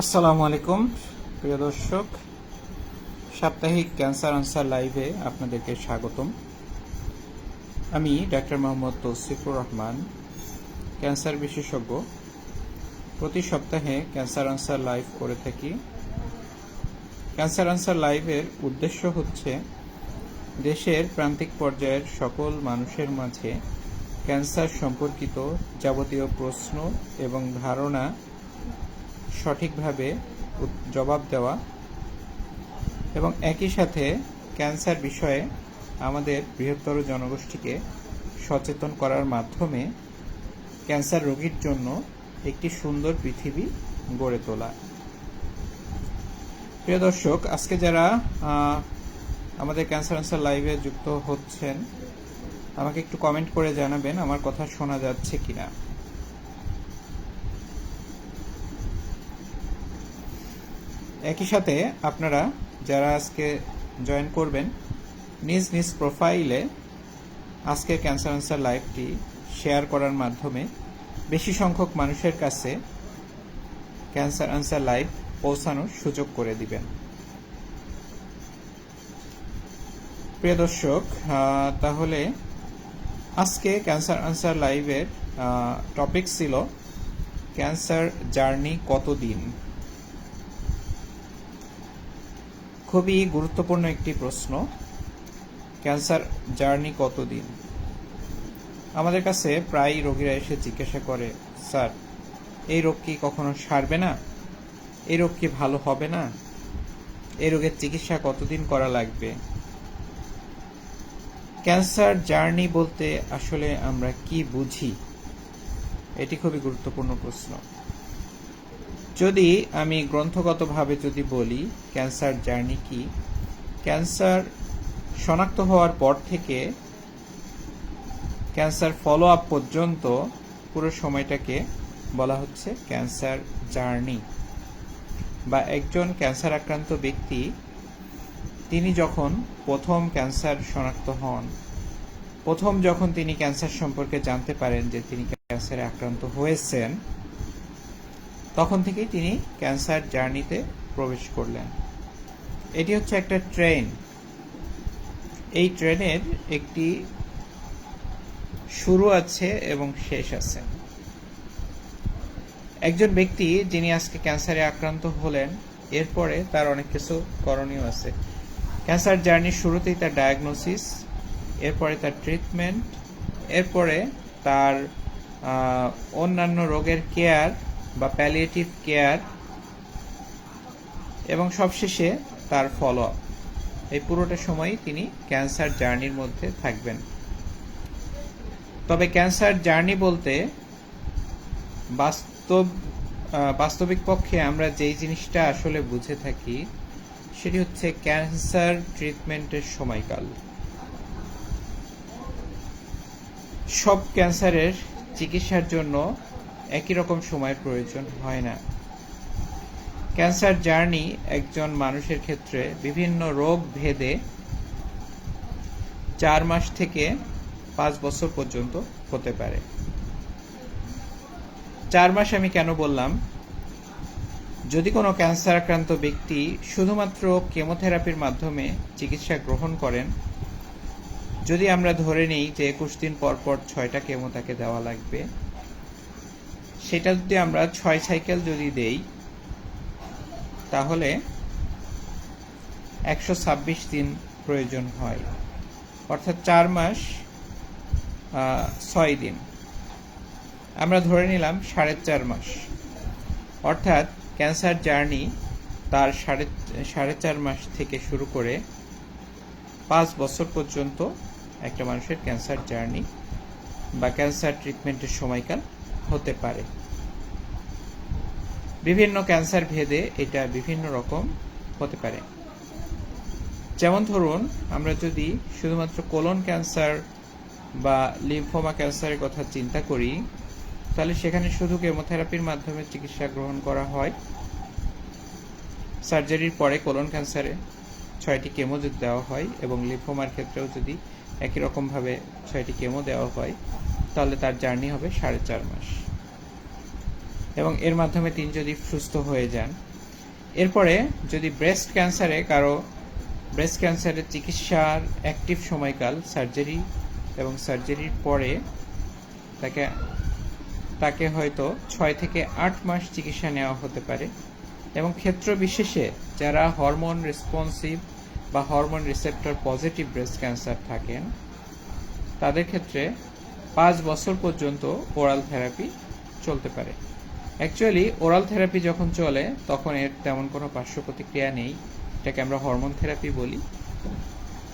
আসসালামু আলাইকুম, প্রিয় দর্শক। সাপ্তাহিক ক্যান্সার আনসার লাইভে আপনাদেরকে স্বাগতম। আমি ডাক্তার মোহাম্মদ তৌসিফুর রহমান, ক্যান্সার বিশেষজ্ঞ। প্রতি সপ্তাহে ক্যান্সার আনসার লাইভ করে থাকি। ক্যান্সার আনসার লাইভের উদ্দেশ্য হচ্ছে, দেশের প্রান্তিক পর্যায়ের সকল মানুষের মাঝে ক্যান্সার সম্পর্কিত যাবতীয় প্রশ্ন এবং ধারণা সঠিকভাবে জবাব দেওয়া এবং একই সাথে ক্যান্সার বিষয়ে আমাদের বৃহত্তর জনগোষ্ঠীকে সচেতন করার মাধ্যমে ক্যান্সার রোগীর জন্য একটি সুন্দর পৃথিবী গড়ে তোলা। প্রিয় দর্শক, আজকে যারা আমাদের ক্যান্সার আনসার লাইভে যুক্ত হচ্ছেন, আমাকে একটু কমেন্ট করে জানাবেন আমার কথা শোনা যাচ্ছে কিনা। একই সাথে আপনারা যারা আজকে জয়েন করবেন, নিজ নিজ প্রোফাইলে আজকে ক্যান্সার আনসার লাইভটি শেয়ার করার মাধ্যমে বেশি সংখ্যক মানুষের কাছে ক্যান্সার আনসার লাইভ পৌঁছানোর সুযোগ করে দিবেন। প্রিয় দর্শক তাহলে আজকে ক্যান্সার আনসার লাইভের টপিক ছিল ক্যান্সার জার্নি কতদিন? খুবই গুরুত্বপূর্ণ একটি প্রশ্ন, ক্যান্সার জার্নি কতদিন? আমাদের কাছে প্রায় রোগীরা এসে জিজ্ঞাসা করে, স্যার, এই রোগ কি কখনো সারবে না? এই রোগ কি ভালো হবে না? এই রোগের চিকিৎসা কতদিন করা লাগবে? ক্যান্সার জার্নি বলতে আসলে আমরা কি বুঝি? এটি খুবই গুরুত্বপূর্ণ প্রশ্ন। যদি আমি গ্রন্থগতভাবে যদি বলি, ক্যান্সার জার্নি কি? ক্যান্সার শনাক্ত হওয়ার পর থেকে ক্যান্সার ফলো আপ পর্যন্ত পুরো সময়টাকে বলা হচ্ছে ক্যান্সার জার্নি। বা একজন ক্যান্সার আক্রান্ত ব্যক্তি, তিনি যখন প্রথম ক্যান্সার শনাক্ত হন, প্রথম যখন তিনি ক্যান্সার সম্পর্কে জানতে পারেন যে তিনি ক্যান্সারে আক্রান্ত হয়েছেন তখন থেকেই তিনি ক্যান্সার জার্নিতে প্রবেশ করলেন। এটি হচ্ছে একটা ট্রেন। এই ট্রেনের একটি শুরু আছে এবং শেষ আছে। একজন ব্যক্তি যিনি আজকে ক্যান্সারে আক্রান্ত হলেন, এরপরে তার অনেক কিছু করণীয় আছে। ক্যান্সার জার্নির শুরুতেই তার ডায়াগনোসিস, এরপরে তার ট্রিটমেন্ট, এরপরে তার অন্যান্য রোগের কেয়ার বা প্যালিয়েটিভ কেয়ার এবং সবশেষে তার ফলো আপ এই পুরোটা সময় তিনি ক্যান্সার জার্নির মধ্যে থাকবেন। তবে ক্যান্সার জার্নি বলতে বাস্তব বাস্তবিক পক্ষে আমরা যেই জিনিসটা আসলে বুঝে থাকি, সেটি হচ্ছে ক্যান্সার ট্রিটমেন্টের সময়কাল। সব ক্যান্সারের চিকিৎসার জন্য একই রকম সময়ের প্রয়োজন, হয় না। ক্যান্সার জার্নি একজন মানুষের ক্ষেত্রে বিভিন্ন রোগ ভেদে চার মাস থেকে পাঁচ বছর পর্যন্ত হতে পারে। চার মাস আমি কেন বললাম? যদি কোনো ক্যান্সার আক্রান্ত ব্যক্তি শুধুমাত্র কেমোথেরাপির মাধ্যমে চিকিৎসা গ্রহণ করেন, যদি আমরা ধরে নিই যে একুশ দিন পর পর ছয়টা কেমো তাকে দেওয়া লাগবে সেটা যদি আমরা ছয় সাইকেল যদি দেই, তাহলে একশো ছাব্বিশ দিন প্রয়োজন হয়। অর্থাৎ চার মাস ছয় দিন। আমরা ধরে নিলাম সাড়ে চার মাস। অর্থাৎ ক্যান্সার জার্নি তার সাড়ে সাড়ে চার মাস থেকে শুরু করে পাঁচ বছর পর্যন্ত একটা মানুষের ক্যান্সার জার্নি বা ক্যান্সার ট্রিটমেন্টের সময়কাল হতে পারে। বিভিন্ন ক্যান্সার ভেদে এটা বিভিন্ন রকম হতে পারে। যেমন ধরুন, আমরা যদি শুধুমাত্র কোলন ক্যান্সার বা লিম্ফোমা ক্যান্সারের কথা চিন্তা করি, তাহলে সেখানে শুধু কেমোথেরাপির মাধ্যমে চিকিৎসা গ্রহণ করা হয়। সার্জারির পরে কোলন ক্যান্সারে ছয়টি কেমো যদি দেওয়া হয় এবং লিম্ফোমার ক্ষেত্রেও যদি একই রকমভাবে ছয়টি কেমো দেওয়া হয় তাহলে তার জার্নি হবে সাড়ে চার মাস। এবং এর মাধ্যমে তিনি যদি সুস্থ হয়ে যান, এরপরে যদি ব্রেস্ট ক্যান্সারে কারও ব্রেস্ট ক্যান্সারের চিকিৎসার অ্যাক্টিভ সময়কাল সার্জারি এবং সার্জারির পরে তাকে তাকে হয়তো ছয় থেকে আট মাস চিকিৎসা নেওয়া হতে পারে। এবং ক্ষেত্র বিশেষে যারা হরমোন রেসপন্সিভ বা hormone receptor positive breast cancer থাকেন, তাদের ক্ষেত্রে পাঁচ বছর পর্যন্ত ওরাল থেরাপি চলতে পারে। অ্যাকচুয়ালি ওরাল থেরাপি যখন চলে, তখন এর তেমন কোনো পার্শ্ব প্রতিক্রিয়া নেই। এটাকে আমরা হরমোন থেরাপি বলি।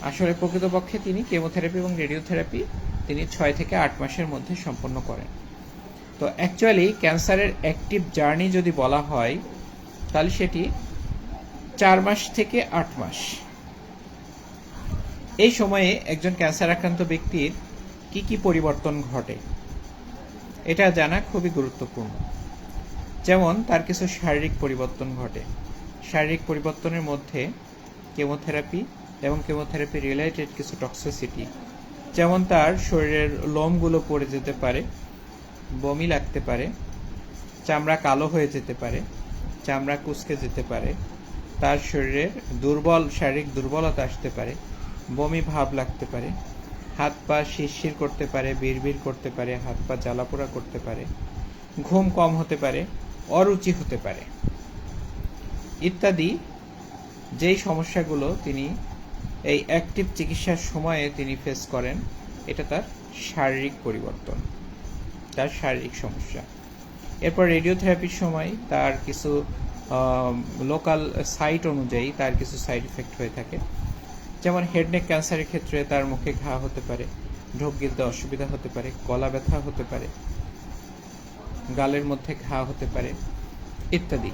আসলে প্রকৃতপক্ষে তিনি কেমোথেরাপি এবং রেডিওথেরাপি তিনি ছয় থেকে আট মাসের মধ্যে সম্পন্ন করেন। তো অ্যাকচুয়ালি ক্যান্সারের অ্যাক্টিভ জার্নি যদি বলা হয়, তাহলে সেটি চার মাস থেকে আট মাস। এই সময়ে একজন ক্যান্সার আক্রান্ত ব্যক্তির কি কি পরিবর্তন ঘটে, এটা জানা খুবই গুরুত্বপূর্ণ। যেমন, তার কিছু শারীরিক পরিবর্তন ঘটে। শারীরিক পরিবর্তনের মধ্যে কেমোথেরাপি এবং কেমোথেরাপি রিলেটেড কিছু টক্সিসিটি যেমন তার শরীরের লোমগুলো পড়ে যেতে পারে, বমি লাগতে পারে, চামড়া কালো হয়ে যেতে পারে, চামড়া কুচকে যেতে পারে, তার শরীরের দুর্বল, শারীরিক দুর্বলতা আসতে পারে, বমি ভাব লাগতে পারে হাত পা শিরশির করতে পারে, বিড়বিড় করতে পারে, হাত পা জ্বালাপোড়া করতে পারে, ঘুম কম হতে পারে, অরুচি হতে পারে। ইত্যাদি যেই সমস্যাগুলো তিনি এই অ্যাক্টিভ চিকিৎসার সময়ে তিনি ফেস করেন, এটা তার শারীরিক পরিবর্তন, তার শারীরিক সমস্যা। এরপর রেডিওথেরাপির সময় তার কিছু লোকাল সাইট অনুযায়ী তার কিছু সাইড ইফেক্ট হয়ে থাকে। যেমন হেডনেক ক্যান্সারের ক্ষেত্রে তার মুখে ঘা হতে পারে, ঢোক গিলতে অসুবিধা হতে পারে, গলা ব্যথা হতে পারে, গালের মধ্যে ঘা হতে পারে ইত্যাদি।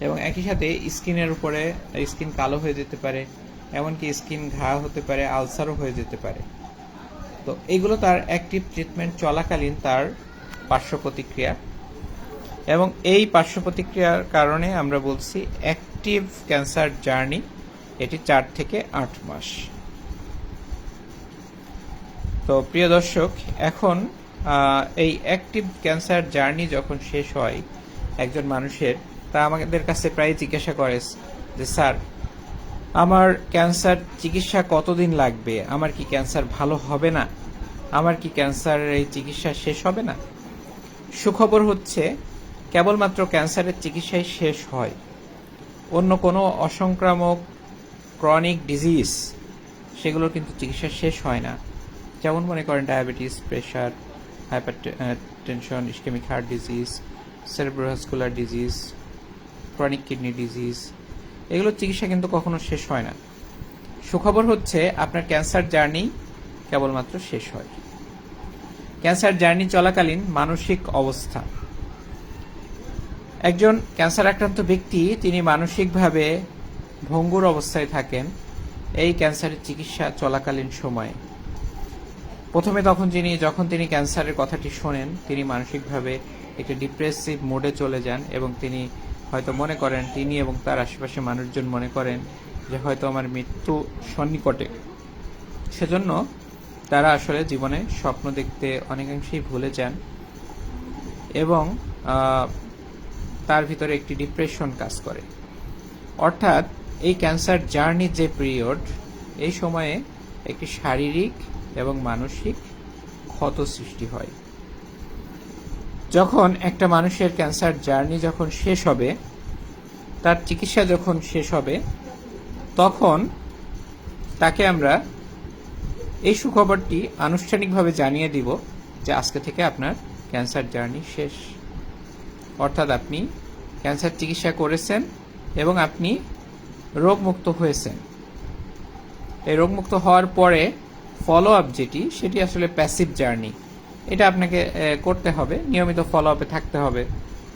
এবং একই সাথে স্কিনের উপরে স্কিন কালো হয়ে যেতে পারে, এমনকি স্কিন ঘা হতে পারে, আলসারও হয়ে যেতে পারে। তো এগুলো তার অ্যাক্টিভ ট্রিটমেন্ট চলাকালীন তার পার্শ্ব প্রতিক্রিয়া। এবং এই পার্শ্ব প্রতিক্রিয়ার কারণে আমরা বলছি অ্যাক্টিভ ক্যান্সার জার্নি এটি চার থেকে আট মাস। তো প্রিয় দর্শক, এখন এই অ্যাক্টিভ ক্যান্সার জার্নি যখন শেষ হয় একজন মানুষের, তা আমাদের কাছে প্রায় জিজ্ঞাসা করে যে, স্যার, আমার ক্যান্সার চিকিৎসা কতদিন লাগবে? আমার কি ক্যান্সার ভালো হবে না? আমার কি ক্যান্সারের এই চিকিৎসা শেষ হবে না? সুখবর হচ্ছে, কেবলমাত্র ক্যান্সারের চিকিৎসাই শেষ হয়। অন্য কোনো অসংক্রামক ক্রনিক ডিজিজ সেগুলোর কিন্তু চিকিৎসা শেষ হয় না। যেমন মনে করেন diabetes pressure hypertension ischemic heart disease cerebrovascular disease chronic kidney disease এগুলোর চিকিৎসা কিন্তু কখনো শেষ হয় না। সুখবর হচ্ছে আপনার ক্যান্সার জার্নি কেবলমাত্র শেষ হয়। ক্যান্সার জার্নি চলাকালীন মানসিক অবস্থা। একজন ক্যান্সার আক্রান্ত ব্যক্তি, তিনি মানসিকভাবে ভঙ্গুর অবস্থায় থাকেন এই ক্যান্সারের চিকিৎসা চলাকালীন সময়ে। প্রথমে তখন যিনি, যখন তিনি ক্যান্সারের কথাটি শোনেন, তিনি মানসিকভাবে একটি ডিপ্রেসিভ মোডে চলে যান এবং তিনি হয়তো মনে করেন, তিনি এবং তার আশেপাশে মানুষজন মনে করেন যে হয়তো আমার মৃত্যু সন্নিকটে। সেজন্য তারা আসলে জীবনে স্বপ্ন দেখতে অনেকাংশেই ভুলে যান এবং তার ভিতরে একটি ডিপ্রেশন কাজ করে। অর্থাৎ এই ক্যান্সার জার্নির যে পিরিয়ড এই সময়ে একটি শারীরিক এবং মানসিক ক্ষত সৃষ্টি হয়। যখন একটা মানুষের ক্যান্সার জার্নি যখন শেষ হবে, তার চিকিৎসা যখন শেষ হবে, তখন তাকে আমরা এই সুখবরটি আনুষ্ঠানিকভাবে জানিয়ে দিব যে আজকে থেকে আপনার ক্যান্সার জার্নি শেষ। অর্থাৎ আপনি ক্যান্সার চিকিৎসা করেছেন এবং আপনি রোগমুক্ত হয়েছেন এই রোগমুক্ত হওয়ার পরে ফলো আপ যেটি, সেটি আসলে প্যাসিভ জার্নি এটা আপনাকে করতে হবে। নিয়মিত ফলো আপে থাকতে হবে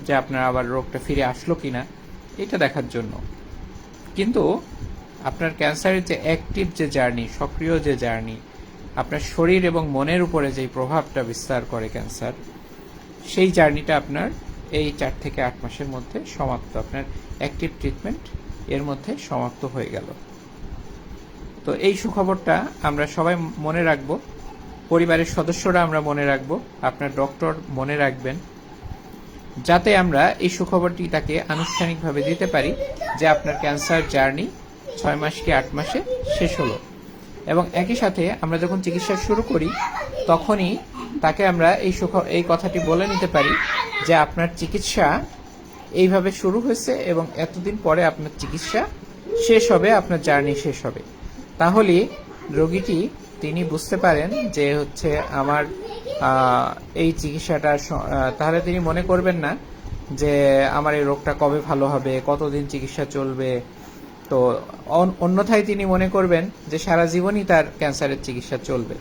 যে আপনার আবার রোগটা ফিরে আসলো কিনা। এটা দেখার জন্য। কিন্তু আপনার ক্যান্সারের যে অ্যাক্টিভ যে জার্নি সক্রিয় যে জার্নি আপনার শরীর এবং মনের উপরে যে প্রভাবটা বিস্তার করে ক্যান্সার, সেই জার্নিটা আপনার এই চার থেকে আট মাসের মধ্যে সমাপ্ত। আপনার অ্যাক্টিভ ট্রিটমেন্ট এর মধ্যে সমাপ্ত হয়ে গেল। তো এই সুখবরটা আমরা সবাই মনে রাখব। পরিবারের সদস্যরা আমরা মনে রাখব। আপনার ডক্টর মনে রাখবেন। যাতে আমরা এই সুখবরটি তাকে আনুষ্ঠানিকভাবে দিতে পারি যে আপনার ক্যান্সার জার্নি ছয় মাস কি আট মাসে শেষ হলো। এবং একই সাথে আমরা যখন চিকিৎসা শুরু করি, তখনই তাকে আমরা এই সুখ, এই কথাটি বলে নিতে পারি যে আপনার চিকিৎসা এইভাবে শুরু হয়েছে এবং এতদিন পরে আপনার চিকিৎসা শেষ হবে, আপনার জার্নি শেষ হবে। তাহলে রোগীটি তিনি বুঝতে পারেন যে হচ্ছে আমার এই চিকিৎসাটা তাহলে তিনি মনে করবেন না যে আমার এই রোগটা কবে ভালো হবে, কতদিন চিকিৎসা চলবে। তো অন- অন্যথায় তিনি মনে করবেন যে সারা জীবনই তার ক্যান্সারের চিকিৎসা চলবে।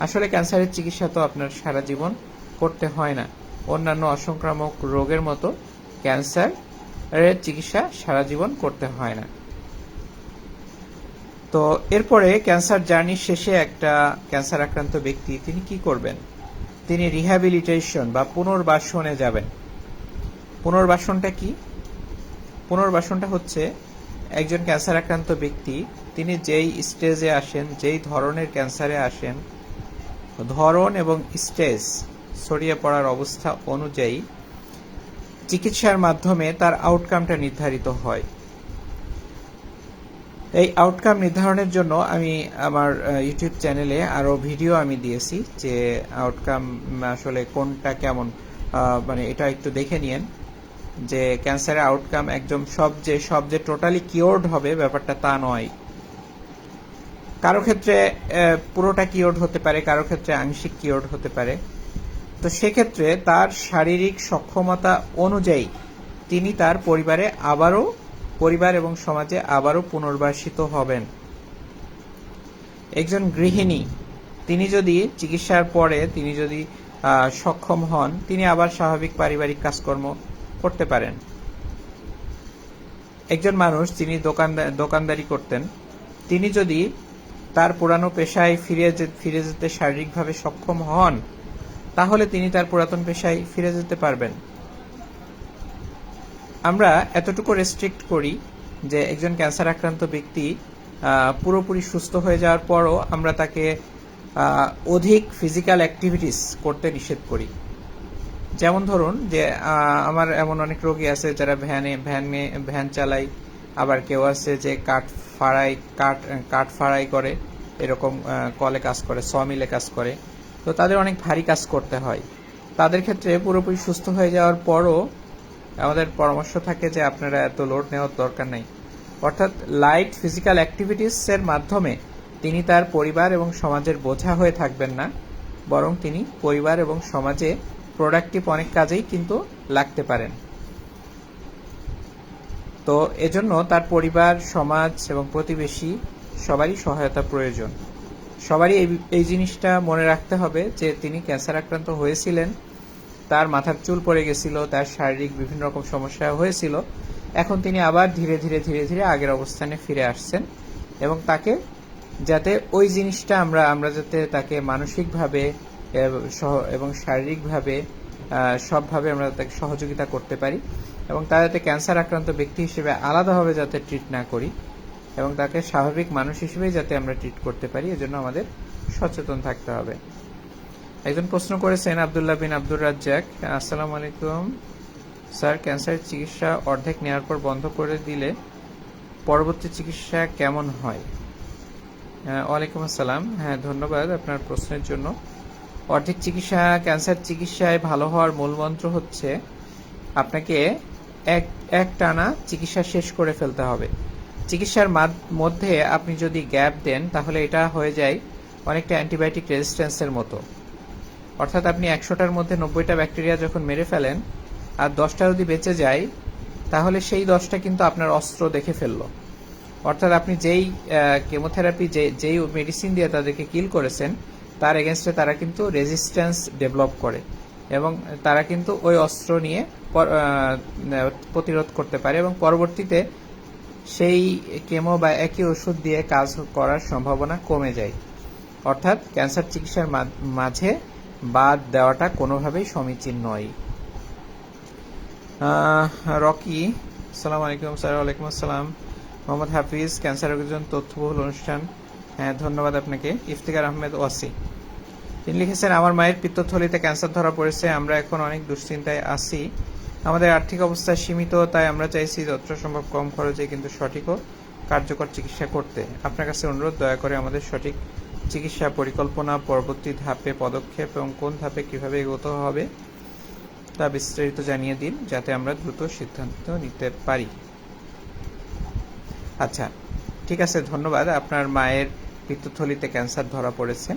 আসলে ক্যান্সারের চিকিৎসা তো আপনার সারা জীবন করতে হয় না। অন্যান্য অসংক্রামক রোগের মতো ক্যান্সার এর চিকিৎসা সারা জীবন করতে হয় না। তো এরপরে ক্যান্সার জার্নির শেষে একটা ক্যান্সার আক্রান্ত ব্যক্তি, তিনি কি করবেন? তিনি রিহ্যাবিলিটেশন বা পুনর্বাসনে যাবেন। পুনর্বাসনটা কি? পুনর্বাসনটা হচ্ছে একজন ক্যান্সার আক্রান্ত ব্যক্তি, তিনি যেই স্টেজে আসেন, যেই ধরনের ক্যান্সারে আসেন, ধরন এবং স্টেজ ছড়িয়ে পড়ার অবস্থা অনুযায়ী চিকিৎসার মাধ্যমে তার আউটকামটা নির্ধারিত হয়। এই আউটকাম নির্ধারণের জন্য আমি আমার ইউটিউব চ্যানেলে আরও ভিডিও আমি দিয়েছি যে আউটকাম আসলে কোনটা কেমন মানে এটা একটু দেখে নিয়েন যে ক্যান্সারের আউটকাম একদম সব যে সব যে টোটালি কিওর্ড হবে ব্যাপারটা তা নয়। কারও ক্ষেত্রে পুরোটা কিওর্ড হতে পারে, কারও ক্ষেত্রে আংশিক কিওর্ড হতে পারে। তো সেক্ষেত্রে তার শারীরিক সক্ষমতা অনুযায়ী তিনি তার পরিবারে আবারও পরিবার এবং সমাজে আবারও পুনর্বাসিত হবেন। একজন গৃহিণী, তিনি যদি চিকিৎসার পরে তিনি যদি সক্ষম হন, তিনি আবার স্বাভাবিক পারিবারিক কাজকর্ম করতে পারেন। একজন মানুষ তিনি দোকান দোকানদারি করতেন, তিনি যদি তার পুরানো পেশায় ফিরে ফিরে যেতে শারীরিকভাবে সক্ষম হন তাহলে তিনি তার পুরাতন পেশায় ফিরে যেতে পারবেন। আমরা এতটুকু রেস্ট্রিক্ট করি যে একজন ক্যান্সার আক্রান্ত ব্যক্তি পুরোপুরি সুস্থ হয়ে যাওয়ার পরও আমরা তাকে অধিক ফিজিক্যাল অ্যাক্টিভিটিস করতে নিষেধ করি। যেমন ধরুন যে আমার এমন অনেক রোগী আছে যারা ভ্যানে ভ্যানে, ভ্যান চালায় আবার কেউ আছে যে কাঠ ফাড়াই, কাঠ কাঠ ফাড়াই করে, এরকম কলে কাজ করে সমিলে কাজ করে। তো তাদের অনেক ভারী কাজ করতে হয়। তাদের ক্ষেত্রে পুরোপুরি সুস্থ হয়ে যাওয়ার পরও আমাদের পরামর্শ থাকে যে আপনারা এত লোড নেওয়ার দরকার নেই। অর্থাৎ লাইট ফিজিক্যাল অ্যাক্টিভিটিস এর মাধ্যমে তিনি তার পরিবার এবং সমাজের বোঝা হয়ে থাকবেন না, বরং তিনি পরিবার এবং সমাজে প্রোডাক্টিভ অনেক কাজেই কিন্তু লাগতে পারেন। তো এজন্য তার পরিবার, সমাজ এবং প্রতিবেশী সবারই সহায়তা প্রয়োজন। সবারই এই এই জিনিসটা মনে রাখতে হবে যে তিনি ক্যান্সার আক্রান্ত হয়েছিলেন, তার মাথার চুল পড়ে গেছিল, তার শারীরিক বিভিন্ন রকম সমস্যা হয়েছিল। এখন তিনি আবার ধীরে ধীরে ধীরে ধীরে আগের অবস্থানে ফিরে আসছেন এবং তাকে যাতে ওই জিনিসটা আমরা আমরা যাতে তাকে মানসিকভাবে এবং শারীরিকভাবে সবভাবে আমরা তাকে সহযোগিতা করতে পারি এবং তার যাতে ক্যান্সার আক্রান্ত ব্যক্তি হিসেবে আলাদাভাবে যাতে ট্রিট না করি। এবং তাকে স্বাভাবিক মানুষ হিসেবেই যাতে আমরা ট্রিট করতে পারি এজন্য আমাদের সচেতন থাকতে হবে। একজন প্রশ্ন করেছেন আব্দুল্লাহ বিন আব্দুর রাজ্জাক আসসালামু আলাইকুম। স্যার ক্যান্সারের চিকিৎসা অর্ধেক নেওয়ার পর বন্ধ করে দিলে পরবর্তী চিকিৎসা কেমন হয়? হ্যাঁ, ওয়ালাইকুম আসসালাম। হ্যাঁ ধন্যবাদ আপনার প্রশ্নের জন্য। অর্ধেক চিকিৎসা ক্যান্সার চিকিৎসায় ভালো হওয়ার মূল মন্ত্র হচ্ছে আপনাকে এক এক টানা চিকিৎসা শেষ করে ফেলতে হবে। চিকিৎসার মধ্যে আপনি যদি গ্যাপ দেন, তাহলে এটা হয়ে যায় অনেকটা অ্যান্টিবায়োটিক রেজিস্ট্যান্সের মতো। অর্থাৎ আপনি একশোটার মধ্যে নব্বইটা ব্যাকটেরিয়া যখন মেরে ফেলেন, আর দশটা যদি বেঁচে যায়, তাহলে সেই দশটা কিন্তু আপনার অস্ত্র দেখে ফেলল। অর্থাৎ আপনি যেই কেমোথেরাপি যে, যেই মেডিসিন দিয়ে তাদেরকে কিল করেছেন, তার এগেনস্টে তারা কিন্তু রেজিস্ট্যান্স ডেভেলপ করে এবং তারা কিন্তু ওই অস্ত্র নিয়ে প্রতিরোধ করতে পারে এবং পরবর্তীতে সেই কেমো বা একই ওষুধ দিয়ে কাজ করার সম্ভাবনা কমে যায়। অর্থাৎ ক্যান্সার চিকিৎসার মাঝে বাদ দেওয়াটা কোনোভাবেই সমীচীন নয়। রকি সালাম আলাইকুম স্যার, ওয়ালাইকুম আসসালাম। মোহাম্মদ হাফিজ, ক্যান্সার রোগের জন্য তথ্যবহুল অনুষ্ঠান। হ্যাঁ ধন্যবাদ আপনাকে। ইফতিকার আহমেদ ওয়াসি। তিনি লিখেছেন, আমার মায়ের পিত্তথলিতে ক্যান্সার ধরা পড়েছে, আমরা এখন অনেক দুশ্চিন্তায় আছি। আমাদের আর্থিক অবস্থা সীমিত, তাই আমরা চাইছি যতটা সম্ভব কম খরচে কিন্তু সঠিক ও কার্যকর চিকিৎসা করতে। আপনার কাছে অনুরোধ, দয়া করে আমাদের সঠিক চিকিৎসা পরিকল্পনা, পরবর্তী ধাপে পদক্ষেপ এবং কোন ধাপে কীভাবে এগোতে হবে তা বিস্তারিত জানিয়ে দিন, যাতে আমরা দ্রুত সিদ্ধান্ত নিতে পারি। আচ্ছা ঠিক আছে, ধন্যবাদ। আপনার মায়ের পিত্তথলিতে ক্যান্সার ধরা পড়েছে।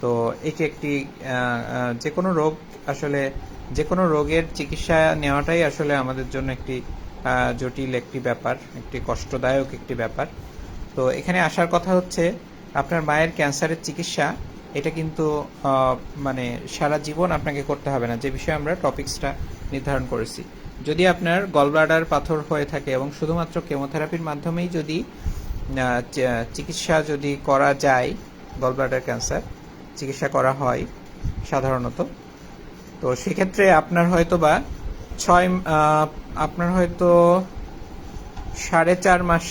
তো এটি একটি যে কোনো রোগ আসলে যে কোনো রোগের চিকিৎসা নেওয়াটাই আসলে আমাদের জন্য একটি জটিল একটি ব্যাপার, একটি কষ্টদায়ক একটি ব্যাপার। তো এখানে আসার কথা হচ্ছে, আপনার মায়ের ক্যান্সারের চিকিৎসা, এটা কিন্তু মানে সারা জীবন আপনাকে করতে হবে না। যে বিষয়ে আমরা টপিকসটা নির্ধারণ করেছি। যদি আপনার গলব্লাডার পাথর হয়ে থাকে এবং শুধুমাত্র কেমোথেরাপির মাধ্যমেই যদি চিকিৎসা যদি করা যায়, গলব্লাডার ক্যান্সার, চিকিৎসা করা হয়, সাধারণত তো সেক্ষেত্রে আপনার হয়তো বা ছয় আপনার হয়তো সাড়ে চার মাস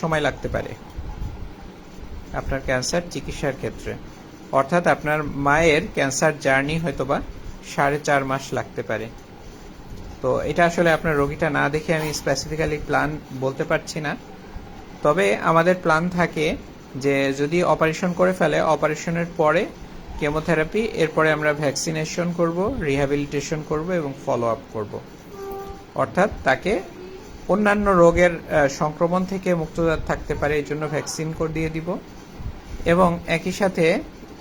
সময় লাগতে পারে আপনার ক্যান্সার চিকিৎসার ক্ষেত্রে। অর্থাৎ আপনার মায়ের ক্যান্সার জার্নি হয়তো বা সাড়ে চার মাস লাগতে পারে। তো এটা আসলে আপনার রোগীটা না দেখে আমি স্পেসিফিক্যালি প্ল্যান বলতে পারছি না। তবে আমাদের প্ল্যান থাকে যে যদি অপারেশন করে ফেলে অপারেশনের পরে কেমোথেরাপি, এরপরে আমরা ভ্যাকসিনেশন করব, রিহ্যাবিলিটেশন করব এবং ফলো আপ করব। অর্থাৎ তাকে অন্যান্য রোগের সংক্রমণ থেকে মুক্ত থাকতে পারে, এই জন্য ভ্যাকসিন করে দিয়ে দিব। এবং একই সাথে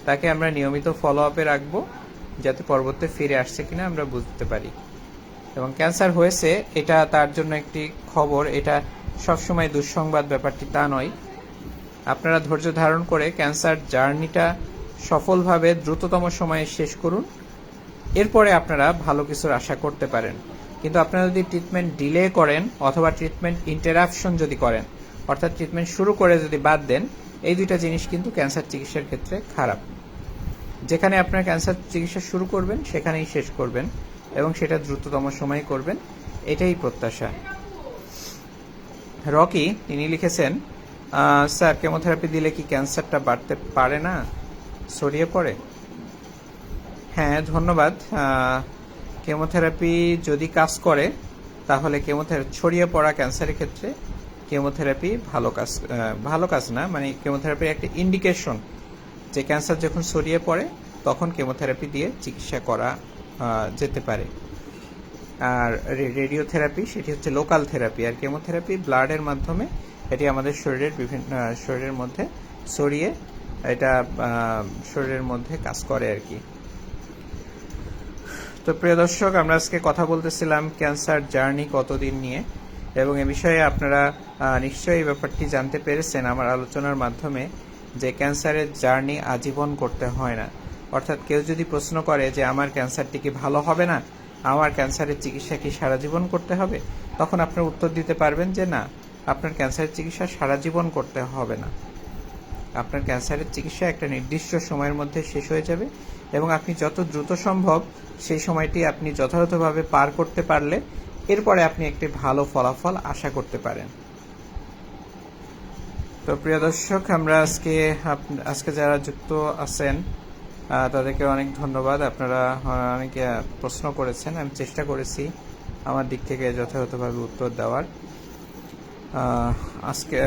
তাকে আমরা নিয়মিত ফলো আপে রাখব, যাতে পরবর্তী ফিরে আসছে কিনা আমরা বুঝতে পারি। এবং ক্যান্সার হয়েছে, এটা তার জন্য একটি খবর, এটা সবসময় দুঃসংবাদ ব্যাপারটি তা নয়। আপনারা ধৈর্য ধারণ করে ক্যান্সার জার্নিটা সফলভাবে দ্রুততম সময়ে শেষ করুন। এরপরে আপনারা ভালো কিছুর আশা করতে পারেন। কিন্তু আপনারা যদি ট্রিটমেন্ট ডিলে করেন অথবা ট্রিটমেন্ট ইন্টারাপশন যদি করেন, অর্থাৎ ট্রিটমেন্ট শুরু করে যদি বাদ দেন, এই দুইটা জিনিস কিন্তু ক্যান্সার চিকিৎসার ক্ষেত্রে খারাপ। যেখানে আপনার ক্যান্সার চিকিৎসা শুরু করবেন, সেখানেই শেষ করবেন এবং সেটা দ্রুততম সময়ে করবেন, এটাই প্রত্যাশা। রকি, তিনি লিখেছেন স্যার, কেমোথেরাপি দিলে কি ক্যান্সারটা বাড়তে পারে না? ছড়িয়ে পড়ে? হ্যাঁ ধন্যবাদ। কেমোথেরাপি যদি কাজ করে, তাহলে কেমোথেরাপি ছড়িয়ে পড়া ক্যান্সারের ক্ষেত্রে কেমোথেরাপি ভালো কাজ ভালো কাজ না। মানে কেমোথেরাপির একটা ইন্ডিকেশন যে ক্যান্সার যখন ছড়িয়ে পড়ে, তখন কেমোথেরাপি দিয়ে চিকিৎসা করা যেতে পারে। আর রেডিওথেরাপি সেটি হচ্ছে লোকাল থেরাপি আর কেমোথেরাপি ব্লাডের মাধ্যমে এটি আমাদের শরীরের বিভিন্ন শরীরের মধ্যে ছড়িয়ে এটা শরীরের মধ্যে কাজ করে আর কি। তো প্রিয় দর্শক, আমরা আজকে কথা বলতেছিলাম ক্যান্সার জার্নি কতদিন নিয়ে, এবং এ বিষয়ে আপনারা নিশ্চয়ই এই ব্যাপারটি জানতে পেরেছেন আমার আলোচনার মাধ্যমে যে ক্যান্সারের জার্নি আজীবন করতে হয় না। অর্থাৎ কেউ যদি প্রশ্ন করে যে আমার ক্যান্সারটি কি ভালো হবে না, আমার ক্যান্সারের চিকিৎসা কি সারা জীবন করতে হবে, তখন আপনার উত্তর দিতে পারবেন যে না, আপনার ক্যান্সারের চিকিৎসা সারা জীবন করতে হবে না। আপনার ক্যান্সারের চিকিৎসা একটা নির্দিষ্ট সময়ের মধ্যে শেষ হয়ে যাবে এবং আপনি যত দ্রুত সম্ভব সেই সময়টি আপনি যথাযথভাবে পার করতে পারলে এরপরে আপনি একটি ভালো ফলাফল আশা করতে পারেন। তো প্রিয় দর্শক, আমরা আজকে আজকে যারা যুক্ত আছেন তাদেরকে অনেক ধন্যবাদ। আপনারা অনেকে প্রশ্ন করেছেন, আমি চেষ্টা করেছি আমার দিক থেকে যথাযথভাবে উত্তর দেওয়ার। আজকে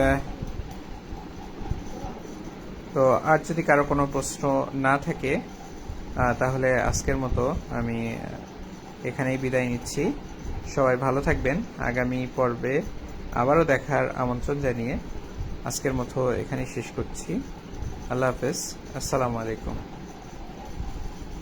তো আর যদি কারও কোনো প্রশ্ন না থাকে তাহলে আজকের মতো আমি এখানেই বিদায় নিচ্ছি। সবাই ভালো থাকবেন। আগামী পর্বে আবারও দেখার আমন্ত্রণ জানিয়ে আজকের মতো এখানেই শেষ করছি। আল্লাহ হাফেজ। আসসালামু আলাইকুম।